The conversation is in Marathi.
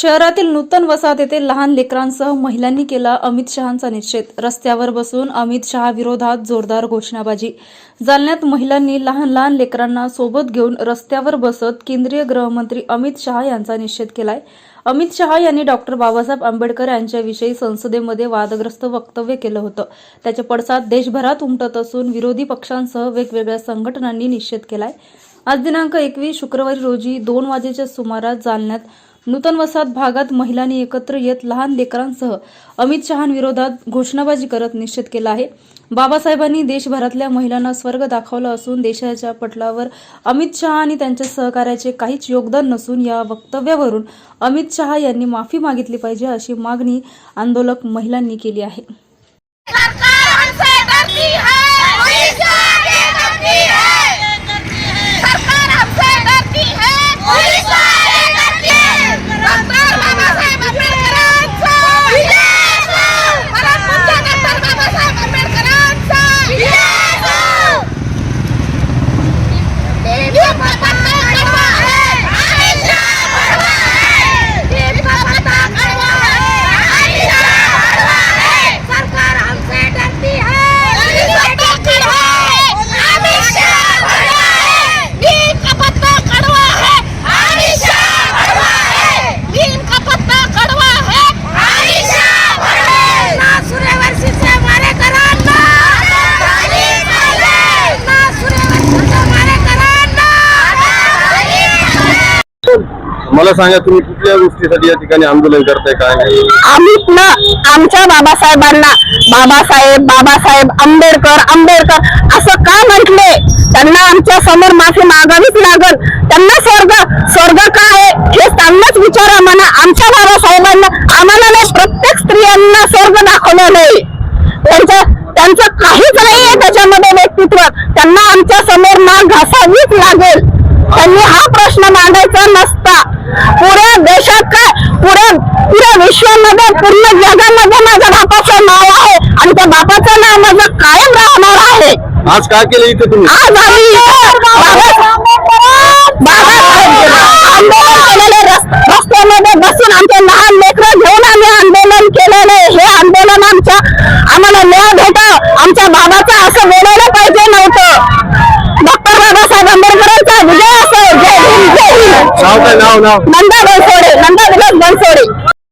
शहरातील नूतन वसाहत येथे लहान लेकरांसह महिलांनी केला अमित शहांचा निषेध. रस्त्यावर बसून अमित शहा विरोधात जोरदार घोषणाबाजी. जालन्यात महिलांनी लहान लहान लेकरांना सोबत घेऊन रस्त्यावर बसत केंद्रीय गृहमंत्री अमित शहा यांचा निषेध केलाय. अमित शहा यांनी डॉक्टर बाबासाहेब आंबेडकर यांच्याविषयी संसदेमध्ये वादग्रस्त वक्तव्य केलं होतं. त्याचे पडसाद देशभरात उमटत असून विरोधी पक्षांसह वेगवेगळ्या संघटनांनी निषेध केलाय. आज दिनांक एकवीस शुक्रवारी रोजी दोन वाजेच्या सुमारास जालन्यात नूतन वसाहत भागात महिलांनी एकत्र येत लहान लेकरांसह अमित शहांविरोधात घोषणाबाजी करत निषेध केला आहे. बाबासाहेबांनी देशभरातल्या महिलांना स्वर्ग दाखवला असून देशाच्या पटलावर अमित शहा आणि त्यांच्या सहकार्याचे काहीच योगदान नसून या वक्तव्यावरून अमित शहा यांनी माफी मागितली पाहिजे अशी मागणी आंदोलक महिलांनी केली आहे. मला सांगा तुम्ही कुठल्या गोष्टीसाठी या ठिकाणी आंदोलन करताय काय नाही? आम्ही ना आमच्या बाबासाहेबांना बाबासाहेब बाबासाहेब आंबेडकर आंबेडकर असं का म्हटले? त्यांना आमच्यासमोर माफी मागावीच लागल. त्यांना स्वर्ग स्वर्ग काय आहे? हे त्यांनाच विचारा म्हणा. आमच्या बाबासाहेबांना आम्हाला नाही प्रत्येक स्त्रियांना स्वर्ग दाखवलं नाही. त्यांचं त्यांचं काहीच नाहीये त्याच्यामध्ये व्यक्तित्व. त्यांना आमच्यासमोर माग घासावीच लागेल. त्यांनी हा प्रश्न मांडायचा नसता. पूर्ण जगामध्ये माझ्या बापाचं नाव आहे आणि त्या बापाचं नाव माझं कायम राहणार आहे. आज काय केलं इथे तुम्ही? आज आम्ही आंदोलन केलेले रस्त्यामध्ये बसून आमचे लहान लेकरं घेऊन आम्ही आंदोलन केलेले हे आंदोलन आमच्या आम्हाला न्याय भेटाव आमच्या बाबाचं असं बोलायला पाहिजे नव्हतं. डॉक्टर बाबासाहेब आंबेडकरांचा विजय असो. जय भीम जय नाव नाव. नंदा बनसोडे नंदा विलास बनसोडे.